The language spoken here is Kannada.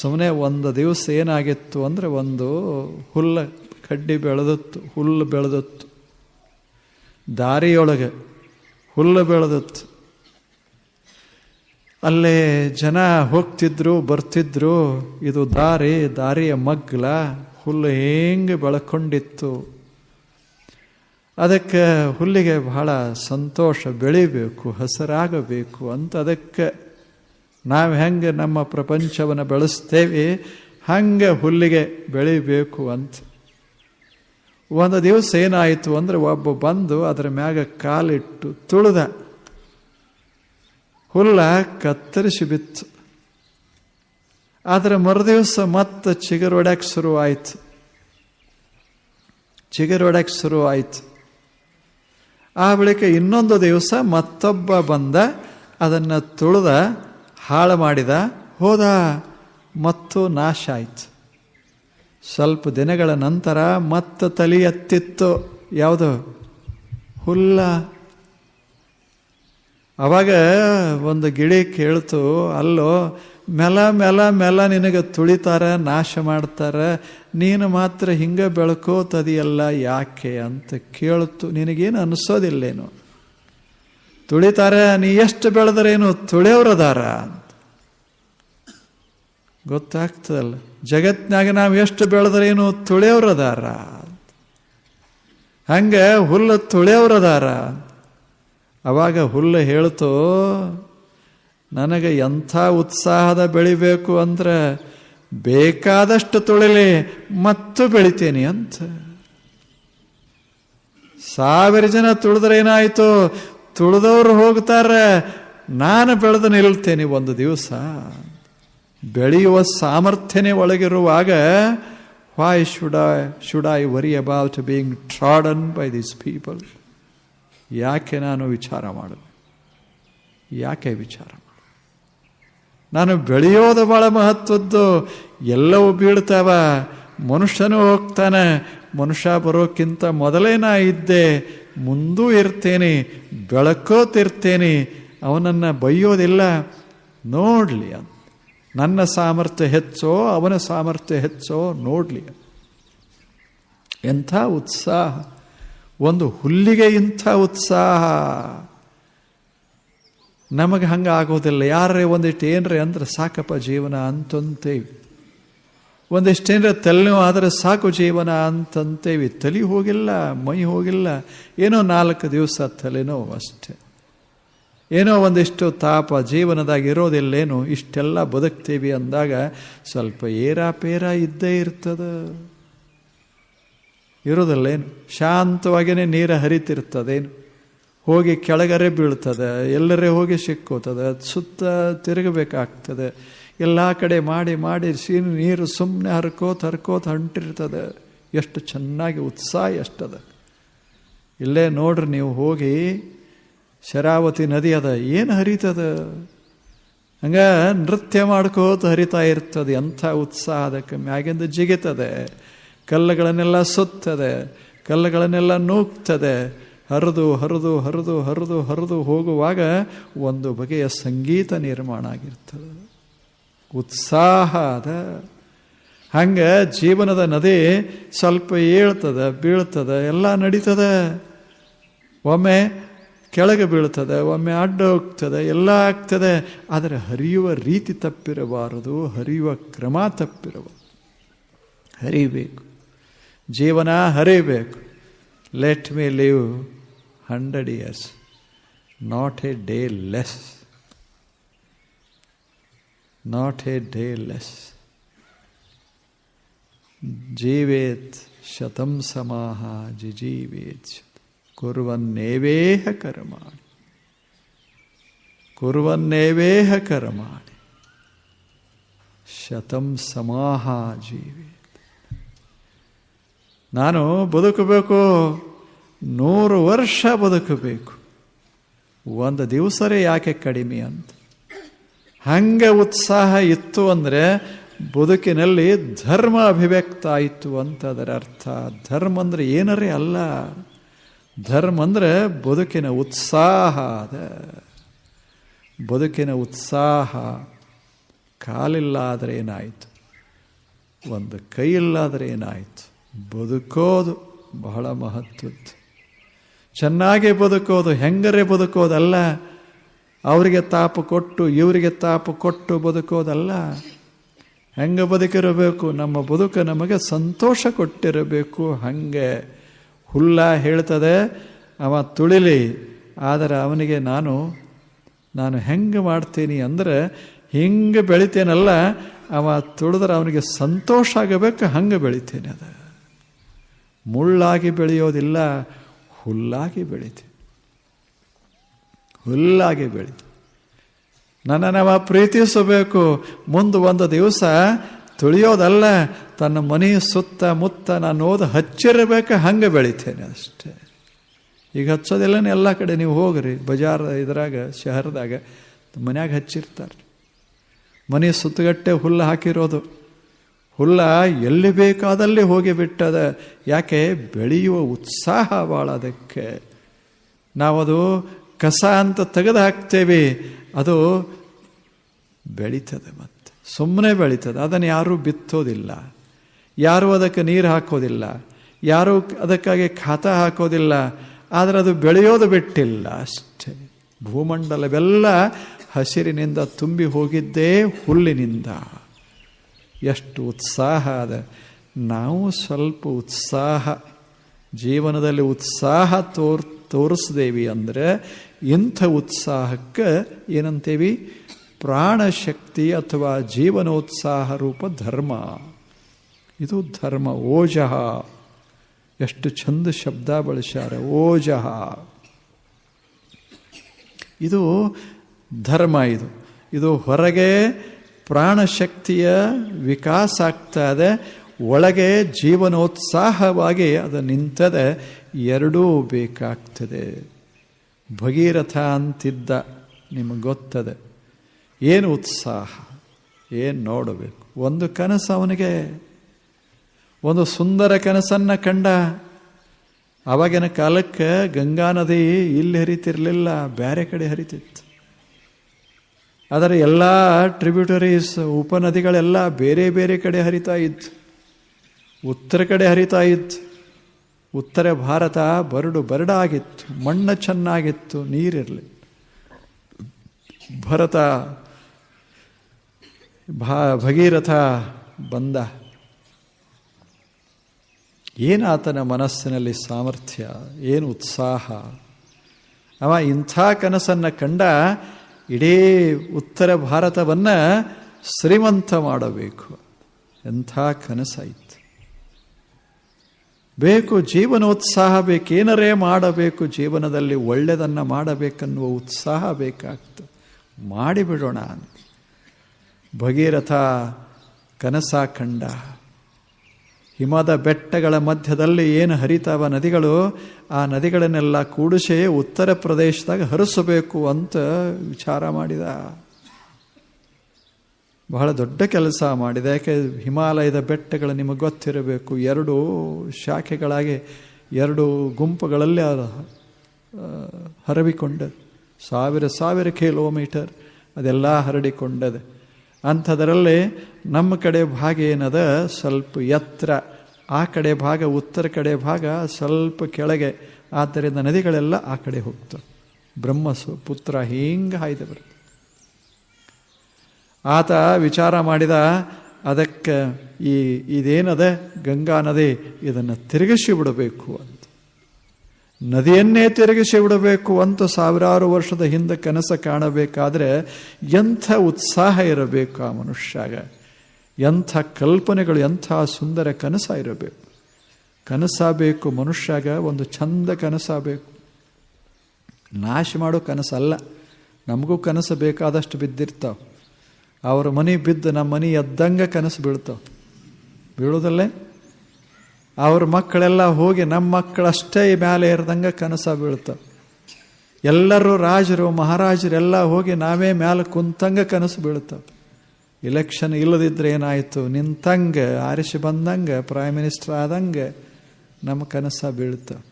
ಸುಮ್ಮನೆ ಒಂದು ದಿವಸ ಏನಾಗಿತ್ತು ಅಂದರೆ ಒಂದು ಹುಲ್ಲ ಕಡ್ಡಿ ಬೆಳೆದತ್ತು, ಹುಲ್ಲು ಬೆಳೆದತ್ತು. ದಾರಿಯೊಳಗೆ ಹುಲ್ಲು ಬೆಳೆದತ್ತು. ಅಲ್ಲೇ ಜನ ಹೋಗ್ತಿದ್ರು, ಬರ್ತಿದ್ರು, ಇದು ದಾರಿ, ದಾರಿಯ ಮಗ್ಲ, ಹುಲ್ಲು ಹೆಂಗೆ ಬೆಳ್ಕೊಂಡಿತ್ತು. ಅದಕ್ಕೆ ಹುಲ್ಲಿಗೆ ಬಹಳ ಸಂತೋಷ ಬೆಳಿಬೇಕು, ಹಸರಾಗಬೇಕು ಅಂತ ಅದಕ್ಕೆ ನಾವು ಹೆಂಗೆ ನಮ್ಮ ಪ್ರಪಂಚವನ್ನು ಬೆಳೆಸ್ತೇವೆ, ಹಂಗೆ ಹುಲ್ಲಿಗೆ ಬೆಳಿಬೇಕು ಅಂತ. ಒಂದು ದಿವಸ ಏನಾಯಿತು ಅಂದರೆ ಒಬ್ಬ ಬಂದು ಅದರ ಮ್ಯಾಗ ಕಾಲಿಟ್ಟು ತುಳಿದ. ಹುಲ್ಲ ಕತ್ತರಿಸಿ ಬಿತ್ತು. ಆದರೆ ಮರುದಿವಸ ಮತ್ತೆ ಚಿಗುರೊಡಕ್ಕೆ ಶುರುವಾಯಿತು ಶುರು ಶುರುವಾಯಿತು ಆ ಬಳಿಕ ಇನ್ನೊಂದು ದಿವಸ ಮತ್ತೊಬ್ಬ ಬಂದ, ಅದನ್ನು ತುಳಿದ ಹಾಳು ಮಾಡಿದ ಹೋದ, ಮತ್ತು ನಾಶ ಆಯಿತು. ಸ್ವಲ್ಪ ದಿನಗಳ ನಂತರ ಮತ್ತೆ ತಲೆ ಎತ್ತಿತ್ತು. ಯಾವುದು? ಹುಲ್ಲ. ಅವಾಗ ಒಂದು ಗಿಳಿ ಕೇಳ್ತು, ಅಲ್ಲೋ, ಮೆಲ ಮೆಲ ಮೆಲ ನಿನಗೆ ತುಳಿತಾರೆ, ನಾಶ ಮಾಡ್ತಾರೆ, ನೀನು ಮಾತ್ರ ಹಿಂಗೆ ಬೆಳ್ಕೋತದಿಯಲ್ಲ, ಯಾಕೆ? ಅಂತ ಕೇಳ್ತು. ನಿನಗೇನು ಅನಿಸೋದಿಲ್ಲೇನು. ತುಳಿತಾರ, ನೀ ಎಷ್ಟು ಬೆಳೆದ್ರೇನು ತುಳಿಯೋರದಾರ ಅಂತ. ಗೊತ್ತಾಗ್ತದಲ್ಲ. ಜಗತ್ನಾಗ ನಾವು ಎಷ್ಟು ಬೆಳೆದ್ರೇನು ತುಳಿಯವ್ರದಾರ ಹಂಗೆ ಹುಲ್ಲು ತುಳಿಯವ್ರದಾರ ಅವಾಗ ಹುಲ್ಲು ಹೇಳ್ತು, ನನಗೆ ಎಂಥ ಉತ್ಸಾಹದ ಬೆಳಿಬೇಕು ಅಂದ್ರೆ ಬೇಕಾದಷ್ಟು ತುಳಿಲಿ, ಮತ್ತು ಬೆಳಿತೇನೆ ಅಂತ. ಸಾವಿರ ಜನ ತುಳಿದ್ರೆ ಏನಾಯ್ತು? ತುಳಿದವ್ರು ಹೋಗ್ತಾರೆ, ನಾನು ಬೆಳೆದು ನಿಲ್ತೇನೆ ಒಂದು ದಿವಸ. ಬೆಳೆಯುವ ಸಾಮರ್ಥ್ಯನೇ ಒಳಗಿರುವಾಗ why should I should I worry about being trodden by this people ಯಾಕೆ ನಾನು ವಿಚಾರ ಮಾಡಲು ಯಾಕೆ ವಿಚಾರ ಮಾಡ ನಾನು ಬೆಳೆಯೋದು ಬಹಳ ಮಹತ್ವದ್ದು. ಎಲ್ಲವೂ ಬೀಳ್ತಾವ. ಮನುಷ್ಯನೂ ಹೋಗ್ತಾನೆ. ಮನುಷ್ಯ ಬರೋಕ್ಕಿಂತ ಮೊದಲೇ ನಾ ಇದ್ದೆ. ಮುಂದೂ ಇರ್ತೇನೆ, ಬೆಳಕೋತಿರ್ತೇನೆ, ಅವನನ್ನು ಬೈಯೋದಿಲ್ಲ ನೋಡಲಿ ಅಂತ. ನನ್ನ ಸಾಮರ್ಥ್ಯ ಹೆಚ್ಚೋ, ಅವನ ಸಾಮರ್ಥ್ಯ ಹೆಚ್ಚೋ, ನೋಡಲಿ ಎಂಥ ಉತ್ಸಾಹ. ಒಂದು ಹುಲ್ಲಿಗೆ ಇಂಥ ಉತ್ಸಾಹ. ನಮಗೆ ಹಂಗೆ ಆಗೋದಿಲ್ಲ ಯಾರೇ ಒಂದಿಷ್ಟು ಏನ್ರಿ ಅಂದ್ರೆ ಸಾಕಪ್ಪ ಜೀವನ ಅಂತಂತೇವಿ. ಒಂದಿಷ್ಟೇನ್ರ ತಲೆನೋವು ಆದರೆ ಸಾಕು ಜೀವನ ಅಂತಂತೇವಿ ತಲೆ ಹೋಗಿಲ್ಲ, ಮೈ ಹೋಗಿಲ್ಲ. ಏನೋ ನಾಲ್ಕು ದಿವಸ ತಲೆನೋವು ಅಷ್ಟೆ. ಏನೋ ಒಂದಿಷ್ಟು ತಾಪ ಜೀವನದಾಗ ಇರೋದಿಲ್ಲೇನು, ಇಷ್ಟೆಲ್ಲ ಬದುಕ್ತೀವಿ ಅಂದಾಗ ಸ್ವಲ್ಪ ಏರಾಪೇರ ಇದ್ದೇ ಇರ್ತದ. ಇರೋದಲ್ಲೇನು? ಶಾಂತವಾಗಿಯೇ ನೀರು ಹರಿತಿರ್ತದೇನು? ಹೋಗಿ ಕೆಳಗರೆ ಬೀಳ್ತದೆ, ಎಲ್ಲರೇ ಹೋಗಿ ಸಿಕ್ಕೋತದೆ, ಸುತ್ತ ತಿರುಗಬೇಕಾಗ್ತದೆ. ಎಲ್ಲ ಕಡೆ ಮಾಡಿ ಮಾಡಿ ಸೀನು ನೀರು ಸುಮ್ಮನೆ ಹರ್ಕೋತ ಹರ್ಕೋತ ಹೊಂಟಿರ್ತದೆ ಎಷ್ಟು ಚೆನ್ನಾಗಿ ಉತ್ಸಾಹ ಎಷ್ಟದ. ಇಲ್ಲೇ ನೋಡ್ರಿ ನೀವು ಹೋಗಿ ಶರಾವತಿ ನದಿ ಅದ, ಏನು ಹರಿತದ? ಹಂಗ ನೃತ್ಯ ಮಾಡ್ಕೋತ ಹರಿತಾ ಇರ್ತದೆ, ಎಂಥ ಉತ್ಸಾಹ ಅದಕ್ಕೆ ಮ್ಯಾಗಿಂದ ಜಿಗಿತದೆ. ಕಲ್ಲುಗಳನ್ನೆಲ್ಲ ಸುತ್ತದೆ, ಕಲ್ಲುಗಳನ್ನೆಲ್ಲ ನೂಕ್ತದೆ ಹರಿದು ಹರಿದು ಹರಿದು ಹರಿದು ಹರಿದು ಹೋಗುವಾಗ ಒಂದು ಬಗೆಯ ಸಂಗೀತ ನಿರ್ಮಾಣ ಆಗಿರ್ತದೆ. ಉತ್ಸಾಹ ಅದ ಹಂಗೆ ಜೀವನದ ನದಿ ಸ್ವಲ್ಪ ಏಳ್ತದ, ಬೀಳ್ತದ, ಎಲ್ಲ ನಡೀತದ. ಒಮ್ಮೆ ಕೆಳಗೆ ಬೀಳ್ತದೆ, ಒಮ್ಮೆ ಅಡ್ಡ ಹೋಗ್ತದೆ, ಎಲ್ಲ ಆಗ್ತದೆ. ಆದರೆ ಹರಿಯುವ ರೀತಿ ತಪ್ಪಿರಬಾರದು, ಹರಿಯುವ ಕ್ರಮ ತಪ್ಪಿರಬಾರದು. ಹರಿಬೇಕು. ಜೀವನ ಹರಿಬೇಕು. Let me live hundred years not a day less not a day less ಜೀವೇತ್ ಶತಂ ಸಮಾಹ ಜಿಜೀವೇತ್ ಕುರುವನ್ನೇವೇಹ ಕರ್ಮಾಣಿ ಕುರುವನ್ನೇವೇಹ ಕರ್ಮಾಣಿ ಶತಂ ಸಮಾಹ ಜೀವೇತ್ ನಾನು ಬದುಕಬೇಕು, ನೂರು ವರ್ಷ ಬದುಕಬೇಕು. ಒಂದು ದಿವಸರೇ ಯಾಕೆ ಕಡಿಮೆ ಅಂತ? ಹಂಗೆ ಉತ್ಸಾಹ ಇತ್ತು ಅಂದರೆ ಬದುಕಿನಲ್ಲಿ ಧರ್ಮ ಅಭಿವ್ಯಕ್ತ ಆಯಿತು ಅಂತ ಅದರ ಅರ್ಥ. ಧರ್ಮ ಅಂದರೆ ಏನರೇ ಅಲ್ಲ. ಧರ್ಮ ಅಂದರೆ ಬದುಕಿನ ಉತ್ಸಾಹ ಅದ. ಬದುಕಿನ ಉತ್ಸಾಹ ಕಾಲಿಲ್ಲ ಆದರೆ ಏನಾಯಿತು? ಒಂದು ಕೈ ಇಲ್ಲಾದರೆ ಏನಾಯಿತು? ಬದುಕೋದು ಬಹಳ ಮಹತ್ವದ್ದು. ಚೆನ್ನಾಗಿ ಬದುಕೋದು ಹೆಂಗರೆ ಬದುಕೋದಲ್ಲ? ಅವರಿಗೆ ತಾಪ ಕೊಟ್ಟು, ಇವರಿಗೆ ತಾಪ ಕೊಟ್ಟು ಬದುಕೋದಲ್ಲ. ಹೆಂಗೆ ಬದುಕಿರಬೇಕು? ನಮ್ಮ ಬದುಕು ನಮಗೆ ಸಂತೋಷ ಕೊಟ್ಟಿರಬೇಕು. ಹಂಗೆ ಹುಲ್ಲ ಹೇಳ್ತದೆ, ಅವ ತುಳಿಲಿ. ಆದರೆ ಅವನಿಗೆ ನಾನು ನಾನು ಹೆಂಗೆ ಮಾಡ್ತೀನಿ ಅಂದರೆ, ಹಿಂಗೆ ಬೆಳಿತೇನಲ್ಲ, ಅವ ತುಳಿದ್ರೆ ಅವನಿಗೆ ಸಂತೋಷ ಆಗಬೇಕು, ಹಂಗೆ ಬೆಳಿತೇನೆ ಅದು. ಮುಳ್ಳಾಗಿ ಬೆಳೆಯೋದಿಲ್ಲ, ಹುಲ್ಲಾಗಿ ಬೆಳಿತೀನಿ. ಹುಲ್ಲಾಗಿ ಬೆಳಿತೀನಿ ನನ್ನನ್ನು ಪ್ರೀತಿಸಬೇಕು. ಮುಂದೆ ಒಂದು ದಿವಸ ತುಳಿಯೋದಲ್ಲ, ತನ್ನ ಮನೆ ಸುತ್ತ ಮುತ್ತ ನಾನು ಓದ ಹಚ್ಚಿರಬೇಕು, ಹಂಗೆ ಬೆಳಿತೇನೆ ಅಷ್ಟೇ. ಈಗ ಹಚ್ಚೋದಿಲ್ಲ, ಎಲ್ಲ ಕಡೆ ನೀವು ಹೋಗ್ರಿ, ಬಜಾರ್ ಇದ್ರಾಗ, ಶಹರದಾಗ, ಮನ್ಯಾಗ ಹಚ್ಚಿರ್ತಾರೆ. ಮನೆ ಸುತ್ತಗಟ್ಟೆ ಹುಲ್ಲು ಹಾಕಿರೋದು. ಹುಲ್ಲ ಎಲ್ಲಿ ಬೇಕಾದಲ್ಲಿ ಹೋಗಿ ಬಿಟ್ಟದ. ಯಾಕೆ? ಬೆಳೆಯುವ ಉತ್ಸಾಹ ಭಾಳ ಅದಕ್ಕೆ. ನಾವದು ಕಸ ಅಂತ ತೆಗೆದು ಹಾಕ್ತೇವೆ ಅದು ಬೆಳೀತದೆ ಮತ್ತೆ. ಸುಮ್ಮನೆ ಬೆಳೀತದೆ, ಅದನ್ನು ಯಾರೂ ಬಿತ್ತೋದಿಲ್ಲ. ಯಾರೂ ಅದಕ್ಕೆ ನೀರು ಹಾಕೋದಿಲ್ಲ. ಯಾರೂ ಅದಕ್ಕಾಗಿ ಖಾತ ಹಾಕೋದಿಲ್ಲ. ಆದರೆ ಅದು ಬೆಳೆಯೋದು ಬಿಟ್ಟಿಲ್ಲ ಅಷ್ಟೇ. ಭೂಮಂಡಲವೆಲ್ಲ ಹಸಿರಿನಿಂದ ತುಂಬಿ ಹೋಗಿದ್ದೇ ಹುಲ್ಲಿನಿಂದ. ಎಷ್ಟು ಉತ್ಸಾಹ ಅದ. ನಾವು ಸ್ವಲ್ಪ ಉತ್ಸಾಹ, ಜೀವನದಲ್ಲಿ ಉತ್ಸಾಹ ತೋರ್ ತೋರಿಸ್ದೇವಿ ಅಂದರೆ ಇಂಥ ಉತ್ಸಾಹಕ್ಕೆ ಏನಂತೇವಿ? ಪ್ರಾಣಶಕ್ತಿ ಅಥವಾ ಜೀವನೋತ್ಸಾಹ ರೂಪ ಧರ್ಮ. ಇದು ಧರ್ಮ, ಓಜಃ. ಎಷ್ಟು ಚಂದ ಶಬ್ದ ಬಳಸ್ಯಾರ, ಓಜಃ. ಇದು ಧರ್ಮ ಇದು. ಇದು ಹೊರಗೆ ಪ್ರಾಣಶಕ್ತಿಯ ವಿಕಾಸ ಆಗ್ತಾ ಇದೆ ಒಳಗೆ ಜೀವನೋತ್ಸಾಹವಾಗಿ ಅದು ನಿಂತದೆ, ಎರಡೂ ಬೇಕಾಗ್ತದೆ. ಭಗೀರಥ ಅಂತಿದ್ದ ನಿಮಗೆ ಗೊತ್ತದೆ, ಏನು ಉತ್ಸಾಹ, ಏನು ನೋಡಬೇಕು. ಒಂದು ಕನಸು ಅವನಿಗೆ, ಒಂದು ಸುಂದರ ಕನಸನ್ನು ಕಂಡ. ಅವಾಗಿನ ಕಾಲಕ್ಕೆ ಗಂಗಾ ನದಿ ಇಲ್ಲಿ ಹರಿತಿರ್ಲಿಲ್ಲ ಬೇರೆ ಕಡೆ ಹರಿತಿತ್ತು. ಆದರೆ ಎಲ್ಲ ಟ್ರಿಬ್ಯೂಟರೀಸ್ ಉಪನದಿಗಳೆಲ್ಲ ಬೇರೆ ಬೇರೆ ಕಡೆ ಹರಿತಾ ಇತ್ತು. ಉತ್ತರ ಕಡೆ ಹರಿತಾ ಇತ್ತು. ಉತ್ತರ ಭಾರತ ಬರಡು ಬರಡಾಗಿತ್ತು. ಮಣ್ಣು ಚೆನ್ನಾಗಿತ್ತು, ನೀರಿರಲಿ. ಭರತ, ಭಾ, ಭಗೀರಥ ಬಂದ. ಏನು ಆತನ ಮನಸ್ಸಿನಲ್ಲಿ ಸಾಮರ್ಥ್ಯ, ಏನು ಉತ್ಸಾಹ? ಅವ ಇಂಥ ಕನಸನ್ನು ಕಂಡ ಇಡೀ ಉತ್ತರ ಭಾರತವನ್ನು ಶ್ರೀಮಂತ ಮಾಡಬೇಕು. ಎಂಥ ಕನಸಾಯಿತು. ಬೇಕು ಜೀವನೋತ್ಸಾಹ ಬೇಕೇನರೇ ಮಾಡಬೇಕು, ಜೀವನದಲ್ಲಿ ಒಳ್ಳೆಯದನ್ನು ಮಾಡಬೇಕನ್ನುವ ಉತ್ಸಾಹ ಬೇಕಾಗ್ತದೆ ಮಾಡಿಬಿಡೋಣ ಅಂತ. ಭಗೀರಥ ಕನಸ ಕಂಡ. ಹಿಮದ ಬೆಟ್ಟಗಳ ಮಧ್ಯದಲ್ಲಿ ಏನು ಹರಿತಾವ ನದಿಗಳು, ಆ ನದಿಗಳನ್ನೆಲ್ಲ ಕೂಡಿಸಿ ಉತ್ತರ ಪ್ರದೇಶದಾಗ ಹರಿಸಬೇಕು ಅಂತ ವಿಚಾರ ಮಾಡಿದ. ಬಹಳ ದೊಡ್ಡ ಕೆಲಸ ಮಾಡಿದೆ. ಯಾಕೆ? ಹಿಮಾಲಯದ ಬೆಟ್ಟಗಳು ನಿಮಗೆ ಗೊತ್ತಿರಬೇಕು. ಎರಡು ಶಾಖೆಗಳಾಗಿ ಎರಡು ಗುಂಪುಗಳಲ್ಲಿ ಹರವಿಕೊಂಡது ಸಾವಿರ ಸಾವಿರ ಕಿಲೋಮೀಟರ್ ಅದೆಲ್ಲ ಹರಡಿಕೊಂಡದೆ ಅಂಥದರಲ್ಲಿ ನಮ್ಮ ಕಡೆ ಭಾಗ ಏನದ? ಸ್ವಲ್ಪ ಎತ್ತರ. ಆ ಕಡೆ ಭಾಗ, ಉತ್ತರ ಕಡೆ ಭಾಗ ಸ್ವಲ್ಪ ಕೆಳಗೆ. ಆದ್ದರಿಂದ ನದಿಗಳೆಲ್ಲ ಆ ಕಡೆ ಹೋಗ್ತವೆ. ಬ್ರಹ್ಮಸು, ಪುತ್ರ, ಹಿಂಗೆ ಹಾಯ್ದೆ ಆತ ವಿಚಾರ ಮಾಡಿದ, ಅದಕ್ಕೆ ಈ, ಇದೇನದ, ಗಂಗಾ ನದಿ, ಇದನ್ನು ತಿರುಗಿಸಿ ಬಿಡಬೇಕು ಅಂತ. ನದಿಯನ್ನೇ ತಿರುಗಿಸಿ ಬಿಡಬೇಕು ಅಂತ ಸಾವಿರಾರು ವರ್ಷದ ಹಿಂದೆ ಕನಸು ಕಾಣಬೇಕಾದ್ರೆ ಎಂಥ ಉತ್ಸಾಹ ಇರಬೇಕು ಆ ಮನುಷ್ಯಾಗ. ಎಂಥ ಕಲ್ಪನೆಗಳು, ಎಂಥ ಸುಂದರ ಕನಸ ಇರಬೇಕು. ಕನಸ ಬೇಕು ಮನುಷ್ಯಾಗ, ಒಂದು ಚಂದ ಕನಸಾಗಬೇಕು ನಾಶ ಮಾಡೋ ಕನಸಲ್ಲ. ನಮಗೂ ಕನಸು ಬೇಕಾದಷ್ಟು ಬಿದ್ದಿರ್ತಾವೆ. ಅವ್ರ ಮನೆ ಬಿದ್ದು ನಮ್ಮ ಮನೆ ಎದ್ದಂಗೆ ಕನಸು ಬೀಳ್ತಾವೆ. ಬೀಳೋದಲ್ಲೇ? ಅವ್ರ ಮಕ್ಕಳೆಲ್ಲ ಹೋಗಿ ನಮ್ಮ ಮಕ್ಕಳಷ್ಟೇ ಮೇಲೆ ಇರ್ದಂಗೆ ಕನಸ ಬೀಳ್ತಾವೆ. ಎಲ್ಲರೂ ರಾಜರು, ಮಹಾರಾಜರೆಲ್ಲ ಹೋಗಿ ನಾವೇ ಮೇಲೆ ಕುಂತಂಗೆ ಕನಸು ಬೀಳ್ತಾವೆ. ಇಲೆಕ್ಷನ್ ಇಲ್ಲದಿದ್ದರೆ ಏನಾಯಿತು? ನಿಂತಂಗೆ, ಆರಿಸಿ ಬಂದಂಗೆ ಪ್ರೈಮ್ ಮಿನಿಸ್ಟರ್ ಆದಂಗೆ ನಮ್ಮ ಕನಸ ಬೀಳ್ತಾವೆ.